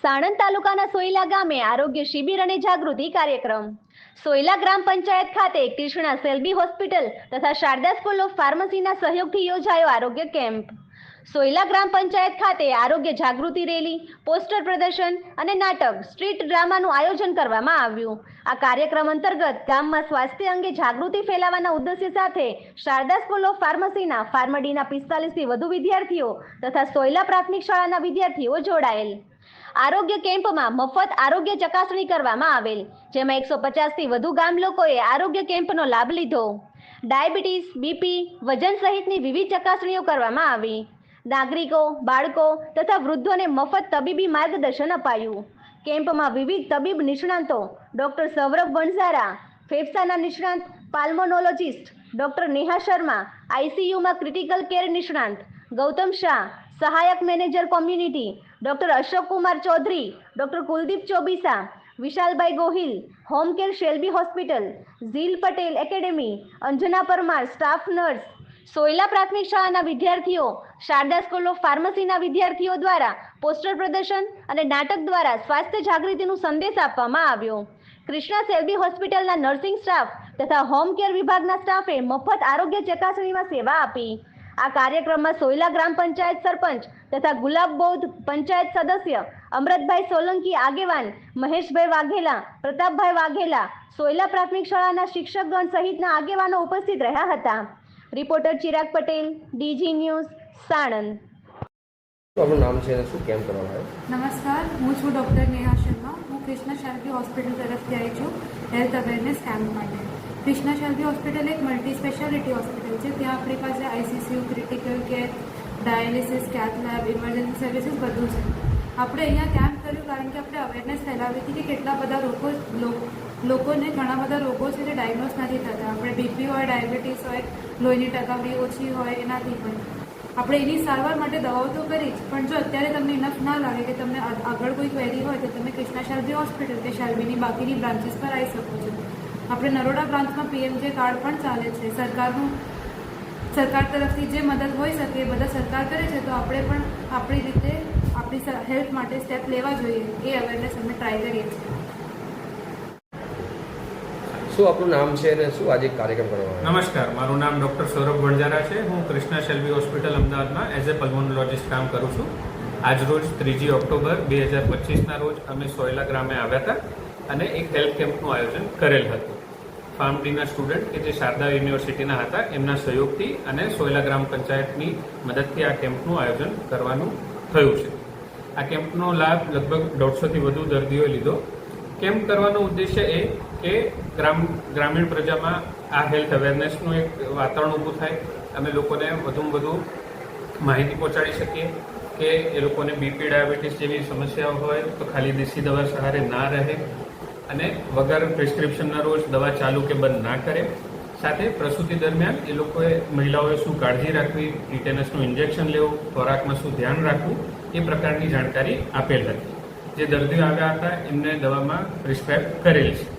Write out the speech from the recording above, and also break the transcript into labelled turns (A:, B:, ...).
A: સાણંદ તાલુકાના સોયલા ગામે આરોગ્ય શિબિર અને જાગૃતિ કાર્યક્રમ. સોયલા ગ્રામ પંચાયત ખાતે કૃષ્ણા સેલ્બી હોસ્પિટલ તથા શારદા સ્કૂલ ઓફ ફાર્મસીના સહયોગથી યોજાયો આરોગ્ય કેમ્પ. સોયલા ગ્રામ પંચાયત ખાતે આરોગ્ય જાગૃતિ રેલી, પોસ્ટર પ્રદર્શન અને નાટક સ્ટ્રીટ ડ્રામાનું આયોજન કરવામાં આવ્યું. આ કાર્યક્રમ અંતર્ગત ગામમાં સ્વાસ્થ્ય અંગે જાગૃતિ ફેલાવવાના ઉદ્દેશ્ય સાથે શારદા સ્કૂલ ઓફ ફાર્મસીના ફાર્મડીના પિસ્તાલીસથી વધુ વિદ્યાર્થીઓ તથા સોયલા પ્રાથમિક શાળાના વિદ્યાર્થીઓ જોડાયેલ. આરોગ્ય કેમ્પમાં મફત આરોગ્ય ચકાસણી કરવામાં આવેલ, જેમાં એકસો પચાસથી વધુ ગામ લોકોએ આરોગ્ય કેમ્પનો લાભ લીધો. ડાયાબિટીસ, બીપી, વજન સહિતની વિવિધ ચકાસણીઓ કરવામાં આવી. નાગરિકો, બાળકો તથા વૃદ્ધોને મફત તબીબી માર્ગદર્શન અપાયું. કેમ્પમાં વિવિધ તબીબ નિષ્ણાંતો, ડોક્ટર સૌરભ વણઝારા, ફેફસાના નિષ્ણાંત, પાલ્મોનોલોજિસ્ટ, ડોક્ટર નેહા શર્મા, આઈસીયુમાં ક્રિટિકલ કેર નિષ્ણાંત, ગૌતમ શાહ સહાયક manager community, doctor Ashok Kumar Chaudhary, doctor Kuldeep Chobisa, વિશાલભાઈ Gohil, home care Shalby hospital, Zeel Patel academy, Anjana Parmar, staff nurse, Soyla પ્રાથમિક શાળાના વિદ્યાર્થીઓ, શારદા સ્કૂલ ઓફ ફાર્મસીના વિદ્યાર્થીઓ દ્વારા પોસ્ટર પ્રદર્શન અને નાટક દ્વારા સ્વાસ્થ્ય જાગૃતિનું સંદેશ આપવામાં આવ્યો. કૃષ્ણા સેલ્બી હોસ્પિટલના નર્સિંગ સ્ટાફ તથા હોમ કેર વિભાગના સ્ટાફે મફત આરોગ્ય ચકાસણીમાં સેવા આપી. આ કાર્યક્રમમાં સોયલા ગ્રામ પંચાયત સરપંચ તથા ગુલાબ બૌદ્ધ પંચાયત સદસ્ય અમૃતભાઈ સોલંકી આગેવાન મહેશભાઈ વાઘેલા પ્રતાપભાઈ વાઘેલા સોયલા પ્રાથમિક શાળાના શિક્ષકગણ સહિતના આગેવાનો ઉપસ્થિત રહ્યા હતા. Reporter Chirag Patel DG news Sanand.
B: નામ છે શું કેમ
C: નમસ્કાર હું છું ડૉક્ટર નેહા શર્મા. હું કૃષ્ણ શારદી હોસ્પિટલ તરફથી આવી છું હેલ્થ અવેરનેસ કેમ્પ માટે. કૃષ્ણ શારદી હોસ્પિટલ એક મલ્ટી સ્પેશિયાલિટી હોસ્પિટલ છે. ત્યાં આપણી પાસે ICCU critical care dialysis cath lab emergency services બધું છે. આપણે અહીંયા કેમ્પ કર્યું કારણ કે આપણે અવેરનેસ ફેલાવી હતી કે કેટલા બધા રોગો, લો- લોકોને ઘણા બધા રોગો છે જે ડાયગ્નોસ નથી થતા. આપણે બીપી હોય ડાયાબિટીસ હોય, લોહીની ટકાવરી ઓછી હોય, એનાથી પણ. આપણે એની સારવાર માટે દવાઓ તો કરી જ, પણ જો અત્યારે તમને ઇનફ ના લાગે કે તમને આગળ કોઈ ક્વેરી હોય તો તમે કૃષ્ણા શારદી હોસ્પિટલ કે શારબીની બાકીની બ્રાન્ચીસ પર આવી શકો છો. આપણે નરોડા બ્રાન્ચમાં પીએમજે કાર્ડ પણ ચાલે છે. સરકારનું સરકાર તરફથી જે મદદ હોઈ શકે એ બધા સરકાર કરે છે તો આપણે પણ આપણી રીતે આપણી હેલ્થ માટે સ્ટેપ લેવા જોઈએ એ અવેરનેસ અમે ટ્રાય કરીએ છીએ.
B: શું આપણું નામ છે અને શું આજે કાર્યક્રમ કરવાનો
D: નમસ્કાર મારું નામ ડૉક્ટર સૌરભ વણજારા છે. હું કૃષ્ણા શેલ્વી હોસ્પિટલ અમદાવાદમાં એઝ એ પલ્મોનોલોજિસ્ટ કામ કરું છું. આજરોજ ત્રીજી ઓક્ટોબર બે હજાર પચીસના રોજ અમે સોયલા ગ્રામે આવ્યા હતા. અને એક હેલ્થ કેમ્પનું આયોજન કરેલ હતું. ફાર્મડીના સ્ટુડન્ટ કે જે શારદા યુનિવર્સિટીના હતા, એમના સહયોગથી અને સોયલા ગ્રામ પંચાયતની મદદથી આ કેમ્પનું આયોજન કરવાનું થયું છે. આ કેમ્પનો લાભ લગભગ દોઢસોથી વધુ દર્દીઓએ લીધો. કેમ્પ કરવાનો ઉદ્દેશ્ય એ કે ગ્રામ, ગ્રામીણ પ્રજામાં આ હેલ્થ અવેરનેસનું એક વાતાવરણ ઊભું થાય. અમે લોકોને વધુમાં વધુ માહિતી પહોંચાડી શકીએ. કે એ લોકોને બીપી ડાયાબિટીસ જેવી સમસ્યાઓ હોય તો ખાલી દેશી દવા સહારે ના રહે અને વગર પ્રિસ્ક્રિપ્શનના રોજ દવા ચાલુ કે બંધ ના કરે. સાથે પ્રસૂતિ દરમિયાન એ લોકોએ મહિલાઓએ શું કાળજી રાખવી ટીટેનસનું ઇન્જેક્શન લેવું, ખોરાકમાં શું ધ્યાન રાખવું એ પ્રકારની જાણકારી આપેલ હતી. જે દર્દીઓ આવ્યા હતા એમને દવામાં પ્રિસ્ક્રાઇબ કરેલ છે.